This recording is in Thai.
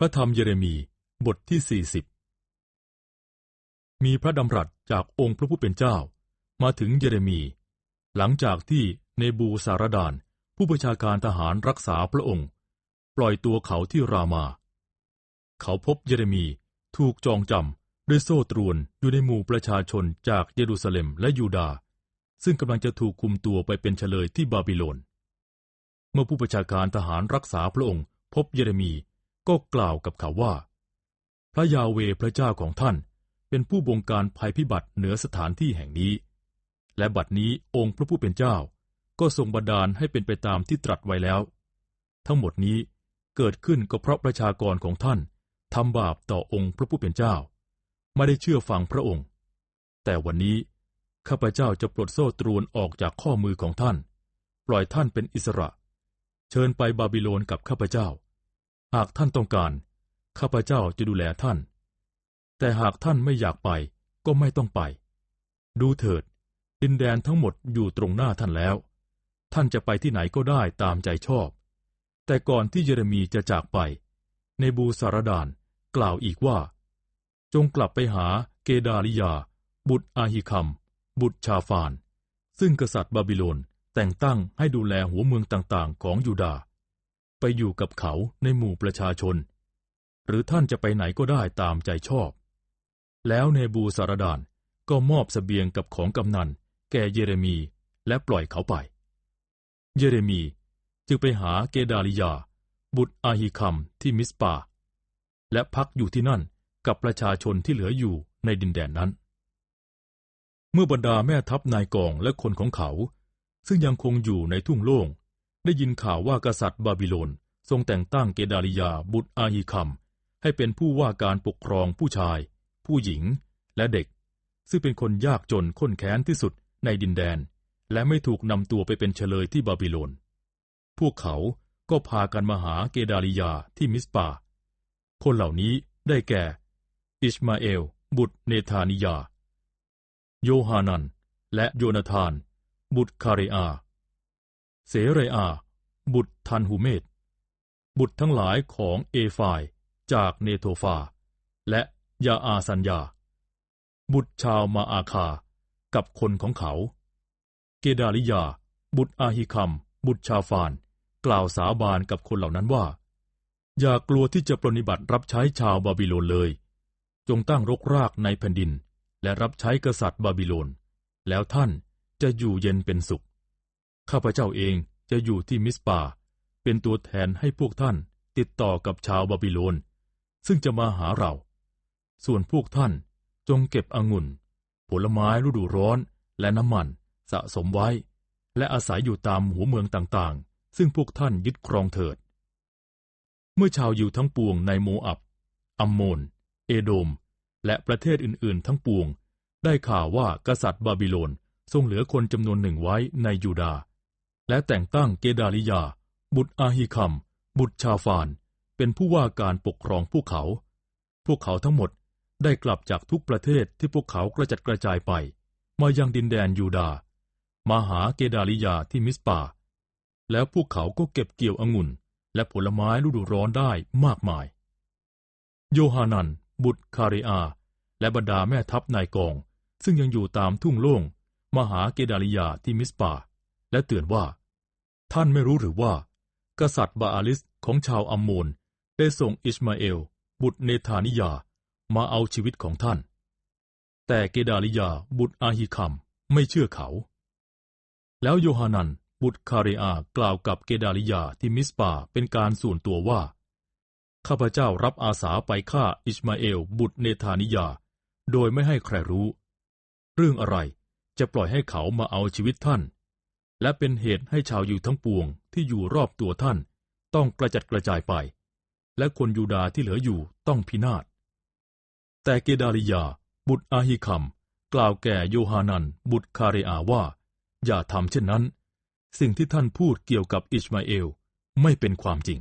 พระธรรมเยเรมีบทที่สี่สิบมีพระดำรัสจากองค์พระผู้เป็นเจ้า มาถึงเยเรมี หลังจากที่เนบูสารดาน ผู้ประชาการทหารรักษาพระองค์ ปล่อยตัวเขาที่รามา เขาพบเยเรมีถูกจองจำด้วยโซ่ตรวนอยู่ในหมู่ประชาชนจากเยรูซาเล็มและยูดาห์ซึ่งกำลังจะถูกคุมตัวไปเป็นเฉลยที่บาบิโลน เมื่อผู้ประชาการทหารรักษาพระองค์ พบเยเรมี ก็กล่าวกับเขาว่า พระยาเวพระเจ้าของท่านเป็นผู้บงการภัยพิบัติเหนือสถานที่แห่งนี้ และบัดนี้องค์พระผู้เป็นเจ้าก็ทรงบันดาลให้เป็นไปตามที่ตรัสไว้แล้ว ทั้งหมดนี้เกิดขึ้นก็เพราะประชากรของท่านทำบาปต่อองค์พระผู้เป็นเจ้า ไม่ได้เชื่อฟังพระองค์ แต่วันนี้ข้าพเจ้าจะปลดโซ่ตรวนออกจากข้อมือของท่าน ปล่อยท่านเป็นอิสระ เชิญไปบาบิโลนกับข้าพเจ้า หากท่านต้องการ ข้าพเจ้าจะดูแลท่าน แต่หากท่านไม่อยากไปก็ไม่ต้องไป ดูเถิด ดินแดนทั้งหมดอยู่ตรงหน้าท่านแล้ว ท่านจะไปที่ไหนก็ได้ตามใจชอบ แต่ก่อนที่เยเรมีจะจากไป ในบูสารดานกล่าวอีกว่า จงกลับไปหาเกดาลิยา บุตรอาฮิคัม บุตรชาฟาน ซึ่งกษัตริย์บาบิโลนแต่งตั้งให้ดูแลหัวเมืองต่างๆ ของยูดาห์ ไปอยู่กับเขาในหมู่ประชาชน หรือท่านจะไปไหนก็ได้ตามใจชอบ แล้วเนบูสารดานก็มอบสเสบียงกับของกำนัน แก่เยเรมีและปล่อยเขาไป เยเรมีจึงไปหาเกดาลิยา บุตรอาฮิคัมที่มิสปา และพักอยู่ที่นั่นกับประชาชนที่เหลืออยู่ในดินแดนนั้น เมื่อบรรดาแม่ทัพนายกองและคนของเขา ซึ่งยังคงอยู่ในทุ่งโล่ง ได้ยินข่าวว่ากษัตริย์บาบิโลนทรงแต่งตั้งเกดาลิยาบุตรอาฮิคัม ให้เป็นผู้ว่าการปกครองผู้ชาย ผู้หญิง และเด็ก ซึ่งเป็นคนยากจนข้นแค้นที่สุดในดินแดน และไม่ถูกนำตัวไปเป็นเฉลยที่บาบิโลน พวกเขาก็พากันมาหาเกดาลิยาที่มิสปา คนเหล่านี้ได้แก่ อิชมาเอล บุตรเนธานิยา โยฮานัน และโยนาธาน บุตรคาเรอา เสเรอา บุตรทันหูเมตบุตรทั้งหลายของเอฟายจากเนโทฟา และยาอาสัญญา บุตรชาวมาอาคา กับคนของเขา เกดาลิยา บุตรอาฮิคัม บุตรชาฟาน กล่าวสาบานกับคนเหล่านั้นว่า อย่ากลัวที่จะปรนิบัติรับใช้ชาวบาบิโลนเลย จงตั้งรกรากในแผ่นดิน และรับใช้กษัตริย์บาบิโลน แล้วท่านจะอยู่เย็นเป็นสุข ข้าพเจ้าเอง จะอยู่ที่มิสปา เป็นตัวแทนให้พวกท่านติดต่อกับชาวบาบิโลน ซึ่งจะมาหาเรา ส่วนพวกท่านจงเก็บองุ่น ผลไม้ฤดูร้อนและน้ำมันสะสมไว้ และอาศัยอยู่ตามหัวเมืองต่างๆ ซึ่งพวกท่านยึดครองเถิด เมื่อชาวอยู่ทั้งปวงในโมอับ อัมโมน เอโดม และประเทศอื่นๆ ทั้งปวง ได้ข่าวว่ากษัตริย์บาบิโลนทรงเหลือคนจำนวนหนึ่งไว้ในยูดาห์ และแต่งตั้งเกดาลิยา บุตรอาฮิคัม บุตรชาฟาน เป็นผู้ว่าการปกครองพวกเขา พวกเขาทั้งหมดได้กลับจากทุกประเทศที่พวกเขากระจัดกระจายไป มายังดินแดนยูดา มาหาเกดาลิยาที่มิสปา แล้วพวกเขาก็เก็บเกี่ยวองุ่น และผลไม้ฤดูร้อนได้มากมาย โยฮานัน บุตรคาริอา และบรรดาแม่ทัพนายกอง ซึ่งยังอยู่ตามทุ่งโล่งมาหาเกดาลิยาที่มิสปา และเตือนว่า ท่านไม่รู้หรือว่า กษัตริย์บาอาลิสของชาวอัมโมนได้ส่งอิสมาเอล บุตรเนธานิยามาเอาชีวิตของท่าน แต่เกดาลิยาบุตรอาฮิคัมไม่เชื่อเขา แล้วโยฮานันบุตรคาเรอากล่าวกับเกดาลิยาที่มิสปาเป็นการส่วนตัวว่า ข้าพเจ้ารับอาสาไปฆ่าอิสมาเอล บุตรเนธานิยา โดยไม่ให้ใครรู้ เรื่องอะไรจะปล่อยให้เขามาเอาชีวิตท่าน และเป็นเหตุให้ชาวอยู่ทั้งปวงที่อยู่รอบตัวท่าน ต้องกระจัดกระจายไป และคนยูดาที่เหลืออยู่ต้องพินาศ แต่เกดาลิยา บุตรอาฮิคัม กล่าวแก่โยฮานัน บุตรคาเรอาว่า อย่าทำเช่นนั้น สิ่งที่ท่านพูดเกี่ยวกับอิสมาเอลไม่เป็นความจริง